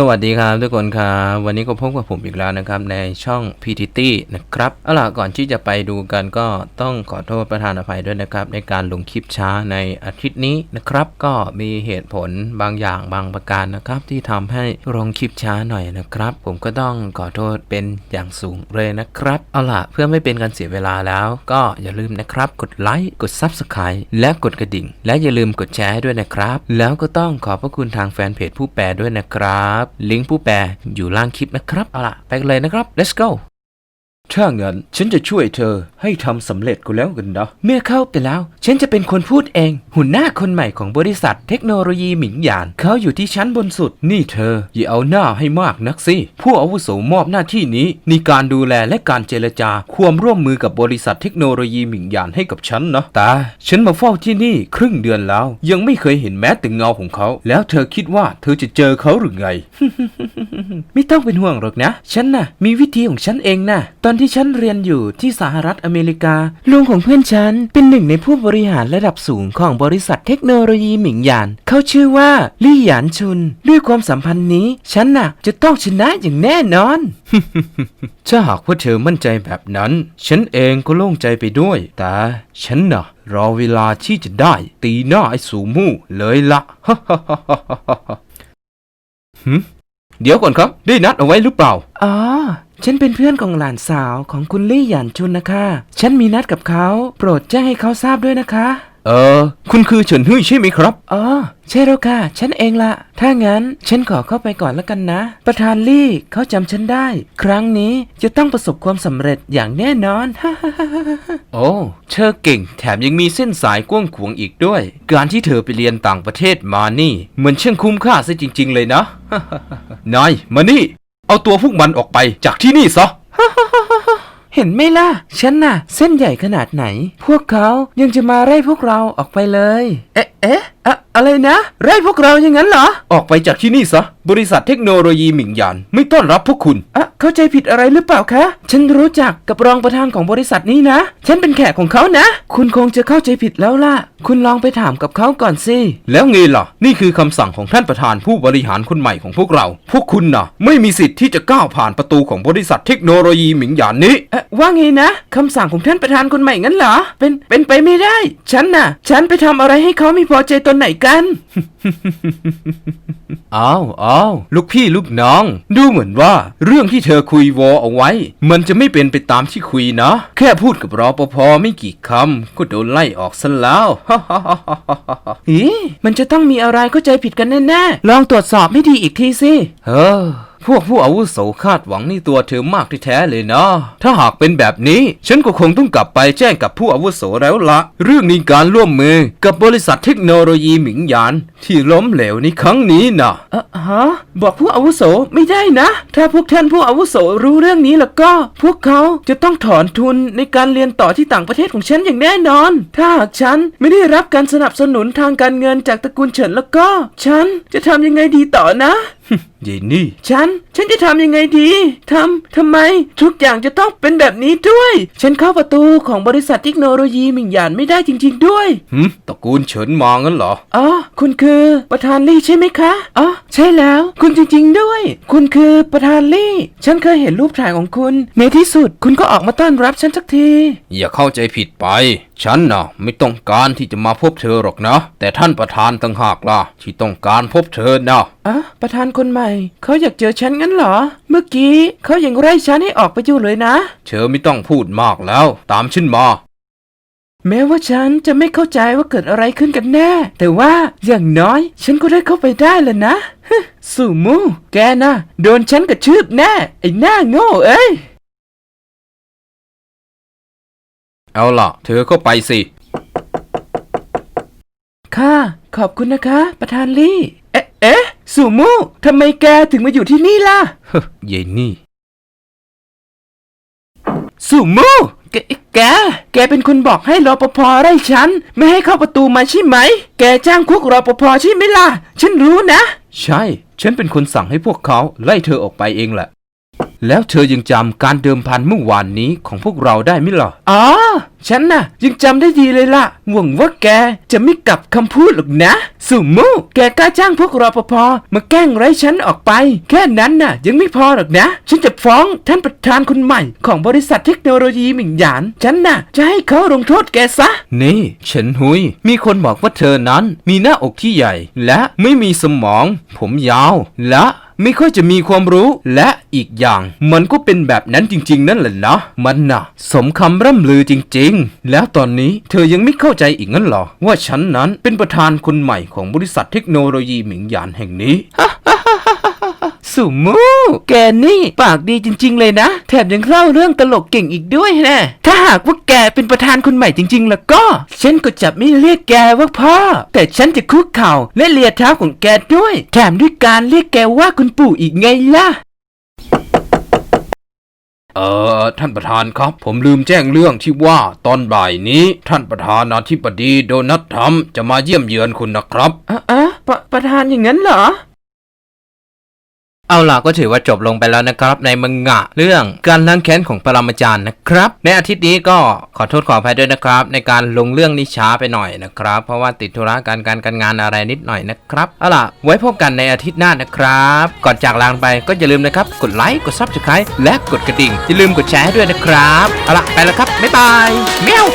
สวัสดีครับทุกคนครับวันนี้ก็พบกับผมอีกแล้วนะครับในช่อง PTT นะครับเอาล่ะก่อนที่จะไปดูกันก็ต้องขอโทษประธานอภัยด้วยนะครับ ในการลงคลิปช้าในอาทิตย์นี้นะครับ ก็มีเหตุผลบางอย่างบางประการนะครับ ที่ทำให้ลงคลิปช้าหน่อยนะครับ ผมก็ต้องขอโทษเป็นอย่างสูงเลยนะครับเอาล่ะเพื่อไม่เป็นการเสียเวลาแล้ว ก็อย่าลืมนะครับ กดไลค์กด Subscribe และกดกระดิ่ง และอย่าลืมกดแชร์ให้ด้วยนะครับ แล้วก็ต้องขอบพระคุณทางแฟนเพจผู้แปลด้วยนะครับลิงก์ผู้แปลอยู่ล่างคลิปนะครับ เอาล่ะ ไปกันเลยนะครับ let's go ถ้างั้นฉันจะช่วยเธอให้ทำสำเร็จก็แล้วกันนะ เมื่อเข้าไปแล้ว ฉันจะเป็นคนพูดเอง หุ่นหน้าคนใหม่ของบริษัทเทคโนโลยีหมิงหยาน เขาอยู่ที่ชั้นบนสุด นี่เธอ อย่าเอาหน้าให้มากนักสิ ผู้อาวุโสมอบหน้าที่นี้ในการดูแลและการเจรจาความร่วมมือกับบริษัทเทคโนโลยีหมิงหยานให้กับฉันนะแต่ฉันมาเฝ้าที่นี่ครึ่งเดือนแล้ว ยังไม่เคยเห็นแม้แต่เงาของเขา แล้วเธอคิดว่าเธอจะเจอเขาหรือไง ไม่ต้องเป็นห่วงหรอกนะ ฉันน่ะ มีวิธีของฉันเองน่ะตอนที่ฉันเรียนอยู่ที่สหรัฐอเมริกา ลุงของเพื่อนฉันเป็นหนึ่งในผู้บริหารระดับสูงของบริษัทเทคโนโลยีหมิงหยาน เขาชื่อว่าลี่หยานชุน ด้วยความสัมพันธ์นี้ ฉันน่ะ จะต้องชนะอย่างแน่นอน ถ้าหากว่าเธอมั่นใจแบบนั้น ฉันเองก็โล่งใจไปด้วย แต่ฉันน่ะ รอเวลาที่จะได้ ตีหน้าไอ้สูมู่เลยละหืมเดี๋ยวก่อนครับ ได้นัดเอาไว้หรือเปล่า อ๋อ ฉันเป็นเพื่อนของหลานสาวของคุณลี่หยานชุนนะคะ ฉันมีนัดกับเขา โปรดแจ้งให้เขาทราบด้วยนะคะ เออ คุณคือเฉินหุ้ยใช่ไหมครับ อ๋อ ใช่แล้วค่ะ ฉันเองละ ถ้างั้นฉันขอเข้าไปก่อนแล้วกันนะ ประธานลี่เขาจำฉันได้ ครั้งนี้จะต้องประสบความสำเร็จอย่างแน่นอน โอ้ เธอเก่ง แถมยังมีเส้นสายกว้างขวางอีกด้วย การที่เธอไปเรียนต่างประเทศมานี่ เหมือนเช่างคุ้มค่าซะจริง ๆ เลยนะ นาย มานี่ เอาตัวพวกมันออกไปจากที่นี่ซะ เห็นไหมล่ะ ฉันน่ะ เส้นใหญ่ขนาดไหน พวกเขายังจะมาไล่พวกเราออกไปเลย เอ๊ะเอ๊ะอะอะไรนะ ไล่พวกเราอย่างนั้นเหรอ ออกไปจากที่นี่ซะ บริษัทเทคโนโลยีหมิงหยาน ไม่ต้อนรับพวกคุณ อะ เข้าใจผิดอะไรหรือเปล่าคะ ฉันรู้จักกับรองประธานของบริษัทนี้นะ ฉันเป็นแขกของเขานะ คุณคงจะเข้าใจผิดแล้วล่ะ คุณลองไปถามกับเขาก่อนสิ แล้วไงล่ะ นี่คือคำสั่งของท่านประธานผู้บริหารคนใหม่ของพวกเรา พวกคุณน่ะ ไม่มีสิทธิ์ที่จะก้าวผ่านประตูของบริษัทเทคโนโลยีหมิงหยานนี้เอ๊ะว่าไงนะคำสั่งของท่านประธานคนใหม่งั้นเหรอ เป็น เป็นไปไม่ได้ ฉันน่ะ ฉันไปทำอะไรให้เขาไม่พอใจตอนไหนกัน อ้าวอ้าวลูกพี่ลูกน้อง ดูเหมือนว่า เรื่องที่เธอคุยวอเอาไว้ มันจะไม่เป็นไปตามที่คุยนะ แค่พูดกับรอปภไม่กี่คำก็โดนไล่ออกซะแล้วอีมันจะต้องมีอะไรเข้าใจผิดกันแน่ๆ ลองตรวจสอบให้ดีอีกทีสิเออ พวกผู้อาวุโสคาดหวังในตัวเธอมากที่แท้เลยนะ ถ้าหากเป็นแบบนี้ ฉันก็คงต้องกลับไปแจ้งกับผู้อาวุโสแล้วละ เรื่องนี้การร่วมมือกับบริษัทเทคโนโลยีหมิงหยาน ที่ล้มเหลวในครั้งนี้นะเอ่อฮะบอกผู้อาวุโสไม่ได้นะ ถ้าพวกท่านผู้อาวุโสรู้เรื่องนี้แล้วก็ พวกเขาจะต้องถอนทุนในการเรียนต่อที่ต่างประเทศของฉันอย่างแน่นอน ถ้าหากฉันไม่ได้รับการสนับสนุนทางการเงินจากตระกูลเฉินแล้วก็ ฉันจะทำยังไงดีต่อนะยีนี่ ฉัน ฉันจะทำยังไงดีทำทำไม ทุกอย่างจะต้องเป็นแบบนี้ด้วย ฉันเข้าประตูของบริษัทเทคโนโลยีหมิงหยานไม่ได้จริง ๆ ด้วย หืมตระกูลเฉินมางั้นเหรอ อ๋อ คุณคือประธานลี่ใช่ไหมคะ อ๋อ ใช่แล้ว คุณจริง ๆ ด้วย คุณคือประธานลี่ ฉันเคยเห็นรูปถ่ายของคุณ ในที่สุดคุณก็ออกมาต้อนรับฉันสักที อย่าเข้าใจผิดไป ฉันน่ะไม่ต้องการที่จะมาพบเธอหรอกนะ แต่ท่านประธานต่างหากล่ะที่ต้องการพบเธอนะ อะประธานคนใหม่ เขาอยากเจอฉันงั้นเหรอ เมื่อกี้เขายังไล่ฉันให้ออกไปอยู่เลยนะ เธอไม่ต้องพูดมากแล้ว ตามฉันมาแม้ว่าฉันจะไม่เข้าใจว่าเกิดอะไรขึ้นกันแน่ แต่ว่าอย่างน้อย ฉันก็ได้เข้าไปได้แล้วนะฮึสูมูแกนะโดนฉันกระชืบแน่ไอ้หน้าโง่เอ้ยเอาล่ะ เธอก็ไปสิ ค่ะ ขอบคุณนะคะ ประธานลี่ เอ๊ะเอ๊ะสูมูทำไมแกถึงมาอยู่ที่นี่ล่ะเฮ้ยเยนี่สูมูแกแก แกเป็นคนบอกให้รปภไล่ฉัน ไม่ให้เข้าประตูมาใช่ไหม แกจ้างพวกรปภใช่ไหมล่ะ ฉันรู้นะ ใช่ ฉันเป็นคนสั่งให้พวกเขาไล่เธอออกไปเองแหละ แล้วเธอยังจำการเดิมพันเมื่อวานนี้ของพวกเราได้ไหมล่ะอ๋อ ฉันน่ะ ยังจำได้ดีเลยล่ะ หวังว่าแกจะไม่กลับคำพูดหรอกนะ สุมูแกกล้าจ้างพวกรปภมาแกล้งไร้ฉันออกไป แค่นั้นน่ะ ยังไม่พอหรอกนะ ฉันจะฟ้องท่านประธานคนใหม่ของบริษัทเทคโนโลยีหมิงหยาน ฉันน่ะ จะให้เขาลงโทษแกซะ นี่เฉินหุย มีคนบอกว่าเธอนั้น มีหน้าอกที่ใหญ่ และไม่มีสมอง ผมยาวและ ไม่ค่อยจะมีความรู้ และอีกอย่างมันก็เป็นแบบนั้นจริง ๆ นั่นแหละนะ มันน่ะ สมคำร่ำลือจริง ๆ แล้วตอนนี้เธอยังไม่เข้าใจอีกงั้นเหรอ ว่าฉันนั้นเป็นประธานคนใหม่ของบริษัทเทคโนโลยีหมิงหยานแห่งนี้ สุมูแกนี่ปากดีจริง ๆ เลยนะ แถมยังเล่าเรื่องตลกเก่งอีกด้วยนะถ้าหากว่าแกเป็นประธานคนใหม่จริง ๆ แล้วก็ ฉันก็จะไม่เรียกแกว่าพ่อ แต่ฉันจะคุกเข่าและเลียเท้าของแกด้วย แถมด้วยการเรียกแกว่าคุณปู่อีกไงล่ะเออท่านประธานครับ ผมลืมแจ้งเรื่องที่ว่าตอนบ่ายนี้ ท่านประธานาธิบดีโดนัลด์ทรัมป์จะมาเยี่ยมเยือนคุณนะครับอะอะปประธานอย่างนั้นเหรอ เอาล่ะก็ถือว่าจบลงไปแล้วนะครับ ในมังงะเรื่องการล้างแค้นของปรมาจารย์นะครับ ในอาทิตย์นี้ก็ขอโทษขออภัยด้วยนะครับ ในการลงเรื่องนี้ช้าไปหน่อยนะครับ เพราะว่าติดธุระการการการงานอะไรนิดหน่อยนะครับเอาล่ะ ไว้พบกันในอาทิตย์หน้านะครับ ก่อนจากลาไปก็อย่าลืมนะครับ กดไลค์กดซับสไครต์และกดกระดิ่งอย่าลืมกดแชร์ให้ด้วยนะครับเอาล่ะไปแล้วครับบ๊ายบายแมว